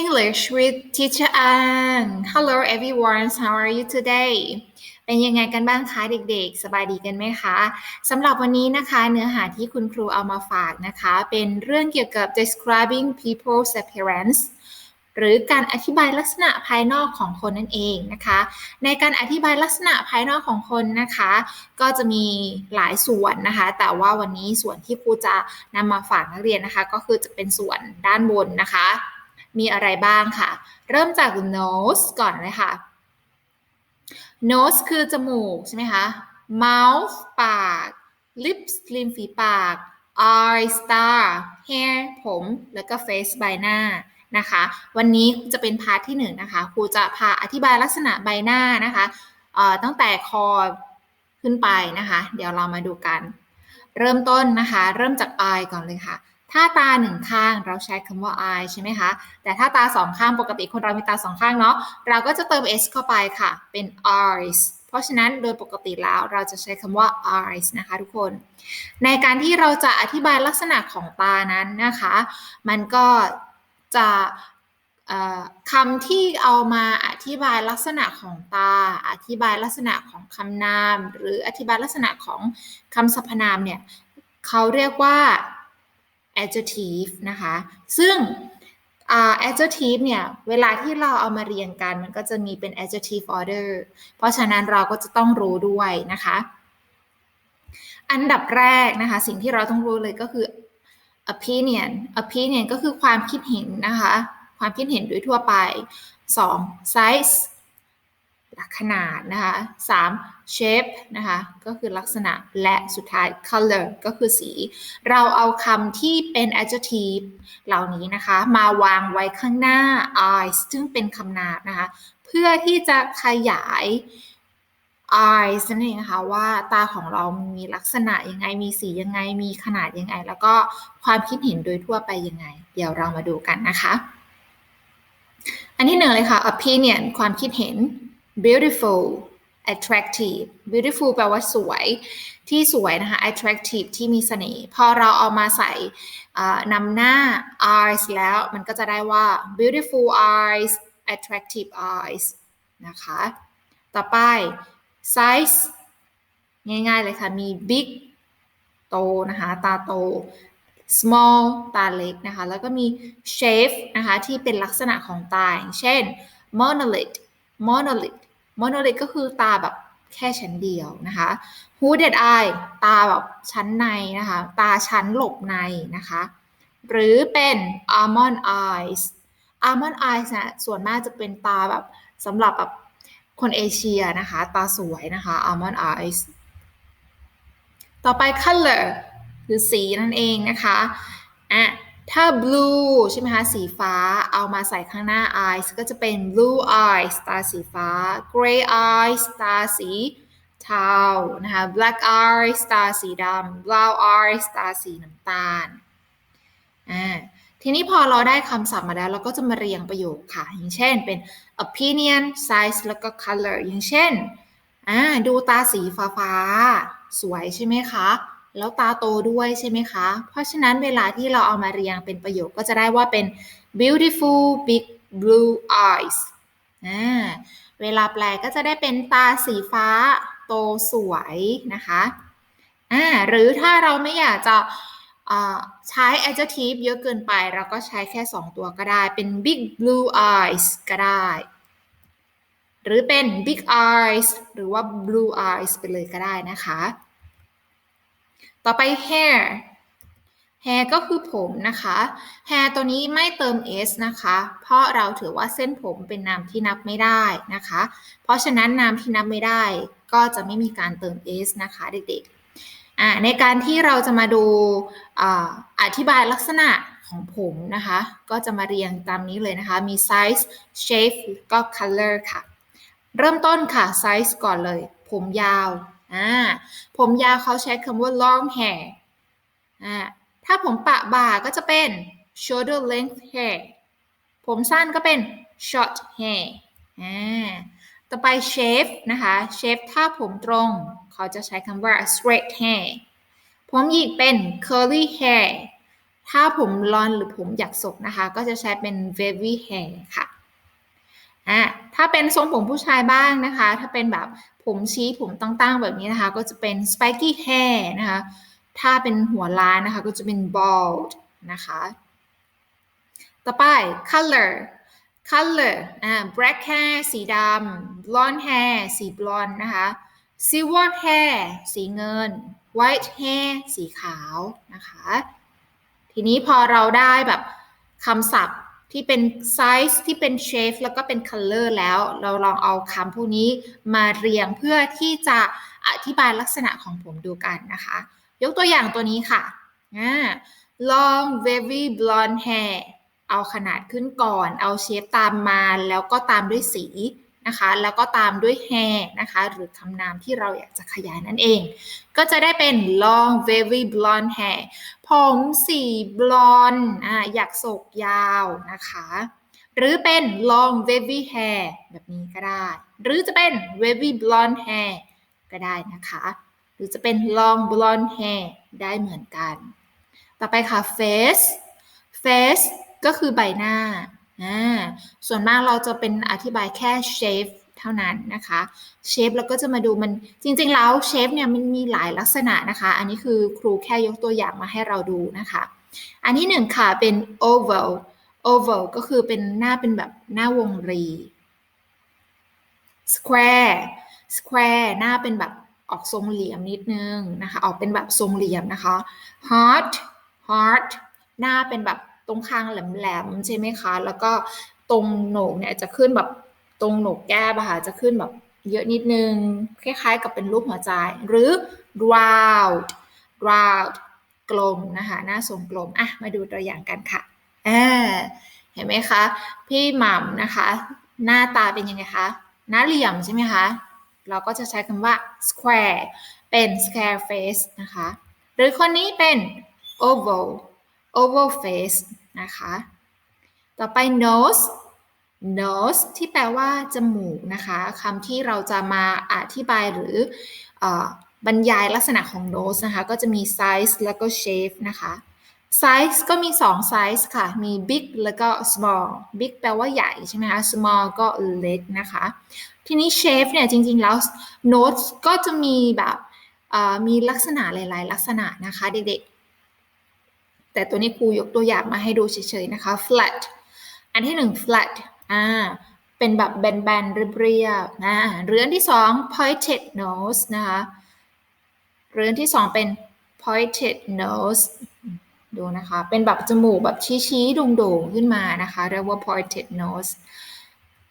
English with Teacher Ang Hello everyone how are you today เป็นยังไงกันบ้างคะเด็กๆ สบายดีกันไหมคะสำหรับวันนี้นะคะเนื้อหาที่คุณครูเอามาฝากนะคะ เป็นเรื่องเกี่ยวกับ describing people's appearance หรือการอธิบายลักษณะภายนอกของคนนั่นเองนะคะ ในการอธิบายลักษณะภายนอกของคนนะคะ ก็จะมีหลายส่วนนะคะ แต่ว่าวันนี้ส่วนที่ครูจะนำมาฝากนักเรียนนะคะ ก็คือจะเป็นส่วนด้านบนนะคะ มีอะไรบ้างค่ะ เริ่มจาก nose ก่อนเลยค่ะ nose คือจมูกใช่ไหมคะ mouth ปาก lips ริมฝีปาก eyes ตา hair ผม แล้วก็ face ใบหน้านะคะ วันนี้จะเป็นพาร์ทที่หนึ่งนะคะครูจะพาอธิบายลักษณะใบหน้านะคะตั้งแต่คอขึ้นไปนะคะ เดี๋ยวเรามาดูกัน เริ่มต้นนะคะ เริ่มจาก eye ก่อนเลยค่ะ ถ้าตาหนึ่งข้างเราใช้คำว่า eye ใช่ไหมคะ แต่ถ้าตาสองข้างปกติคนเรามีตาสองข้างเนาะ เราก็จะเติม s เข้าไปค่ะ เป็น eyes เพราะฉะนั้นโดยปกติแล้วเราจะใช้คำว่า eyes นะคะทุกคน ในการที่เราจะอธิบายลักษณะของตานั้นนะคะ มันก็จะคำที่เอามาอธิบายลักษณะของตา อธิบายลักษณะของคำนาม หรืออธิบายลักษณะของคำสรรพนามเนี่ยเขาเรียกว่า adjective นะคะ ซึ่ง uh, adjective เนี่ย เวลาที่เราเอามาเรียงกัน มันก็จะมีเป็น adjective order เพราะฉะนั้นเราก็จะต้องรู้ด้วยนะคะ อันดับแรกนะคะ สิ่งที่เราต้องรู้เลยก็คือ opinion opinion ก็คือความคิดเห็นนะคะ ความคิดเห็นโดยทั่วไป 2. size ขนาดนะคะ 3. shape นะคะก็คือลักษณะและสุดท้าย color ก็คือสี เราเอาคำที่เป็น adjective เหล่านี้นะคะ มาวางไว้ข้างหน้า eyes ซึ่งเป็นคำนามนะคะ เพื่อที่จะขยาย eyes นั่นเองนะคะว่าตาของเรามีลักษณะยังไงมีสียังไงมีขนาดยังไง แล้วก็ความคิดเห็นโดยทั่วไปยังไง เดี๋ยวเรามาดูกันนะคะ อันที่หนึ่งเลยค่ะ opinion ความคิดเห็น beautiful attractive beautiful แปลว่าสวยที่สวยนะคะ attractive ที่มีเสน่ห์พอเราเอามาใส่นำหน้า eyes แล้วมันก็จะได้ว่า beautiful eyes attractive eyes นะคะ ต่อไป size ง่ายๆเลยค่ะ มี big โตนะคะ ตาโต small ตาเล็กนะคะ แล้วก็มี shape นะคะ ที่เป็นลักษณะของตาอย่างเช่น monolith monolith monolith ก็คือตาแบบแค่ชั้นเดียวนะคะ hooded eye ตาแบบชั้นในนะคะ ตาชั้นหลบในนะคะ หรือเป็น almond eyes almond eyes นะส่วนมากจะเป็นตาแบบสำหรับแบบคนเอเชียนะคะ ตาสวยนะคะ almond eyes ต่อไป color คือสีนั่นเองนะคะอะ ถ้า blue ใช่ไหมคะ สีฟ้า เอามาใส่ข้างหน้า eyes ก็จะเป็น blue eyes ตาสีฟ้า gray eyes ตาสีเทา นะคะ black eyes ตาสีดำ brown eyes ตาสีน้ำตาล อ่า ทีนี้พอเราได้คำศัพท์มาแล้ว เราก็จะมาเรียงประโยคค่ะ อย่างเช่นเป็น opinion size แล้วก็ color อย่างเช่น อ่า ดูตาสีฟ้าฟ้า สวยใช่ไหมคะ แล้วตาโตด้วยใช่ไหมคะ เพราะฉะนั้นเวลาที่เราเอามาเรียงเป็นประโยคก็จะได้ว่าเป็น beautiful big blue eyes เวลาแปลก็จะได้เป็นตาสีฟ้าโตสวยนะคะอ่าหรือถ้าเราไม่อยากจะใช้ adjective เยอะเกินไป เราก็ใช้แค่ 2 ตัวก็ได้เป็น big blue eyes ก็ได้ หรือเป็น big eyes หรือว่า blue eyes ไปเลยก็ได้นะคะ ต่อไป hair hair ก็คือผมนะคะ hair ตัวนี้ไม่เติม s นะคะ เพราะเราถือว่าเส้นผมเป็นนามที่นับไม่ได้นะคะ เพราะฉะนั้นนามที่นับไม่ได้ก็จะไม่มีการเติม s นะคะเด็กๆ ในการที่เราจะมาดูอธิบายลักษณะของผมนะคะ ก็จะมาเรียงตามนี้เลยนะคะ มี size shape ก็ color ค่ะ เริ่มต้นค่ะ size ก่อนเลย ผมยาว อ่าผมยาวเขาใช้คำว่า long hair อ่าถ้าผมปะบ่าก็จะเป็น shoulder length hair ผมสั้นก็เป็น short hair อ่าต่อไป shave นะคะ shave ถ้าผมตรง เขาจะใช้คำว่า straight hair ผมหยิกเป็น curly hair ถ้าผมลอนหรือผมอยากศกนะคะ ก็จะใช้เป็น wavy hair ค่ะ อะถ้าเป็นทรงผมผู้ชายบ้างนะคะ ถ้าเป็นแบบผมชี้ผมตั้งๆ แบบนี้นะคะ ก็จะเป็น spiky hair นะคะ ถ้าเป็นหัวล้านนะคะ ก็จะเป็น bald นะคะ ต่อไป color color อ่า black hair สีดำ blonde hair สีบลอนด์นะคะ silver hair สีเงิน white hair สีขาวนะคะ ทีนี้พอเราได้แบบคำศัพท์ ที่เป็นไซส์ที่เป็นเชฟแล้วก็เป็นคัลเลอร์แล้ว เราลองเอาคำพวกนี้มาเรียงเพื่อที่จะอธิบายลักษณะของผมดูกันนะคะ ยกตัวอย่างตัวนี้ค่ะ long wavy blonde hair เอาขนาดขึ้นก่อน เอาเชฟตามมาแล้วก็ตามด้วยสี นะคะ แล้วก็ตามด้วย hair นะคะ หรือคำนามที่เราอยากจะขยายนั่นเอง ก็จะได้เป็น long wavy blonde hair ผมสีบลอนด์อ่าอยากโศกยาวนะคะ หรือเป็น long wavy hair แบบนี้ก็ได้ หรือจะเป็น wavy blonde hair ก็ได้นะคะ หรือจะเป็น long blonde hair ได้เหมือนกัน ต่อไปค่ะ face face ก็คือใบหน้า อ่าส่วนมากเราจะเป็นอธิบายแค่ shape เท่านั้นนะคะเชฟเราก็จะมาดูมันจริงๆแล้วเชฟเนี่ยมันมีหลายลักษณะนะคะ อันนี้คือครูแค่ยกตัวอย่างมาให้เราดูนะคะ อันที่หนึ่งค่ะเป็น oval oval ก็คือเป็นหน้าเป็นแบบหน้าวงรี square square หน้าเป็นแบบออกทรงเหลี่ยมนิดนึงนะคะ ออกเป็นแบบทรงเหลี่ยมนะคะ heart heart หน้าเป็นแบบ ตรงคางแหลมๆใช่ไหมคะ แล้วก็ตรงโหนกเนี่ยจะขึ้นแบบตรงโหนกแก้มค่ะจะขึ้นแบบเยอะนิดนึง คล้ายๆ กับเป็นรูปหัวใจ หรือ round round กลมนะคะหน้าทรงกลมอะมาดูตัวอย่างกันค่ะอ่าเห็นไหมคะ พี่หม่ำนะคะ หน้าตาเป็นยังไงคะ หน้าเหลี่ยมใช่ไหมคะ เราก็จะใช้คำว่า square เป็น square face นะคะ หรือคนนี้เป็น oval oval face นะคะ ต่อไป nose nose ที่แปลว่าจมูกนะคะคำที่เราจะมาอธิบายหรืออบรรยายลักษณะของ nose นะคะ ก็จะมี size แล้วก็ shape นะคะ size ก็มี2 size ค่ะ มี big แล้วก็ small big แปลว่าใหญ่ใช่ไหมคะ small ก็เล็กนะคะ ทีนี้ shape เนี่ยจริง ๆ แล้ว nose ก็จะมีแบบมีลักษณะหลาย ๆ ลักษณะนะคะเด็กๆ แต่ตัวนี้ครูยกตัวอย่างมาให้ดูเฉยๆนะคะ flat อันที่หนึ่ง flat อ่าเป็นแบบแบนๆเรียบๆนะเรือนที่สอง pointed nose นะคะเรือนที่สองเป็น pointed nose ดูนะคะ เป็นแบบจมูกแบบชี้ๆโด่งๆขึ้นมานะคะ เรียกว่า pointed nose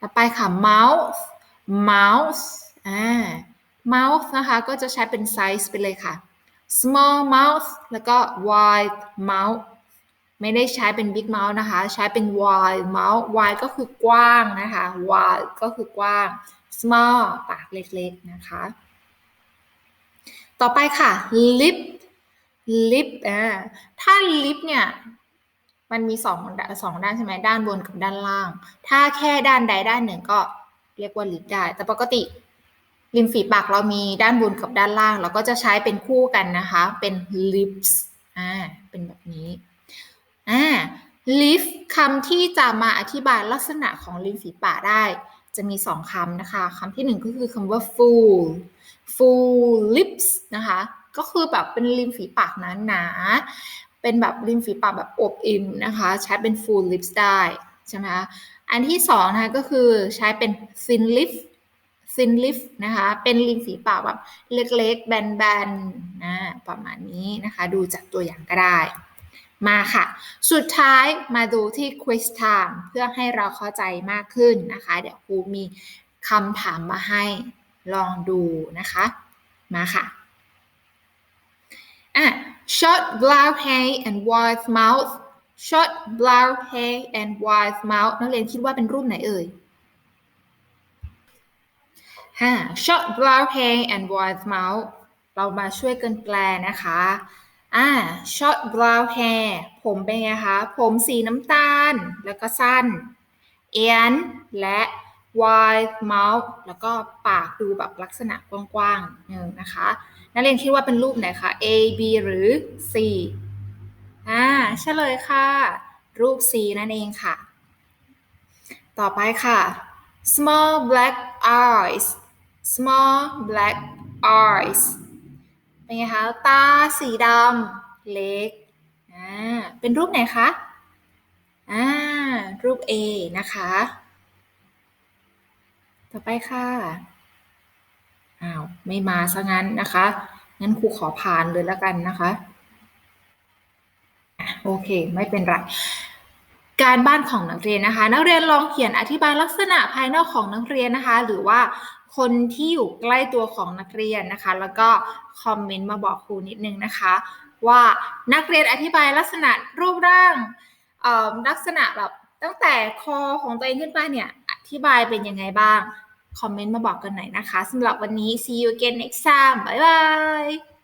ต่อไปค่ะ mouth mouth อ่า mouth นะคะ ก็จะใช้เป็น size ไปเลยค่ะ small mouth แล้วก็ wide mouth ไม่ได้ใช้เป็น big mouth นะคะ ใช้เป็น wide mouth wide ก็คือกว้างนะคะ wide ก็คือกว้าง small ปากเล็กๆนะคะ ต่อไปค่ะ lip lip อ่าถ้า lip เนี่ยมันมีสองสองด้านใช่ไหมด้านบนกับด้านล่าง ถ้าแค่ด้านใดด้านหนึ่งก็เรียกว่า lip ได้ แต่ปกติ ริมฝีปากเรามีด้านบนกับด้านล่าง เราก็จะใช้เป็นคู่กันนะคะ เป็น lips อ่า เป็นแบบนี้อ่า lift คำที่จะมาอธิบายลักษณะของริมฝีปากได้ จะมีสองคำนะคะคำที่หนึ่งก็คือคำว่า full full lips นะคะ ก็คือแบบเป็นริมฝีปากหนาๆเป็นแบบริมฝีปากแบบอบอิ่มนะคะ ใช้เป็น full lips ได้ใช่ไหมคะอันที่สองนะคะก็คือใช้เป็น thin lip thin lip นะคะ เป็นริมฝีปากแบบเล็กๆ แบนๆนะประมาณนี้นะคะ ดูจากตัวอย่างก็ได้มาค่ะ สุดท้ายมาดูที่ quiz time เพื่อให้เราเข้าใจมากขึ้นนะคะ เดี๋ยวครูมีคำถามมาให้ลองดูนะคะ มาค่ะอะ short brown hair and wide mouth short brown hair and wide mouth นักเรียนคิดว่าเป็นรูปไหนเอ่ย ฮะ short brown hair and wide mouth เรามาช่วยกันแปลนะคะอ่า short brown hair ผมเป็นไงคะ ผมสีน้ำตาล แล้วก็สั้น and และ wide mouth แล้วก็ปากดูแบบลักษณะกว้างๆนึงนะคะ นักเรียนคิดว่าเป็นรูปไหนคะ A B หรือ C อ่าเลยค่ะ รูป C นั่นเองค่ะ ต่อไปค่ะ small black eyes small black eyes เป็นไงคะ ตาสีดำเล็ก อ่า เป็นรูปไหนคะ อ่า รูป A นะคะ ต่อไปค่ะ อ้าว ไม่มาซะงั้นนะคะ งั้นครูขอผ่านเลยแล้วกันนะคะอะโอเค ไม่เป็นไร การบ้านของนักเรียนนะคะ นักเรียนลองเขียนอธิบายลักษณะภายนอกของนักเรียนนะคะ หรือว่าคนที่อยู่ใกล้ตัวของนักเรียนนะคะ แล้วก็คอมเมนต์มาบอกครูนิดนึงนะคะ ว่านักเรียนอธิบายลักษณะรูปร่างเอ่อลักษณะแบบตั้งแต่คอของตัวเองขึ้นไปเนี่ยอธิบายเป็นยังไงบ้าง คอมเมนต์มาบอกกันหน่อยนะคะสำหรับวันนี้ see you again next time บ๊ายบาย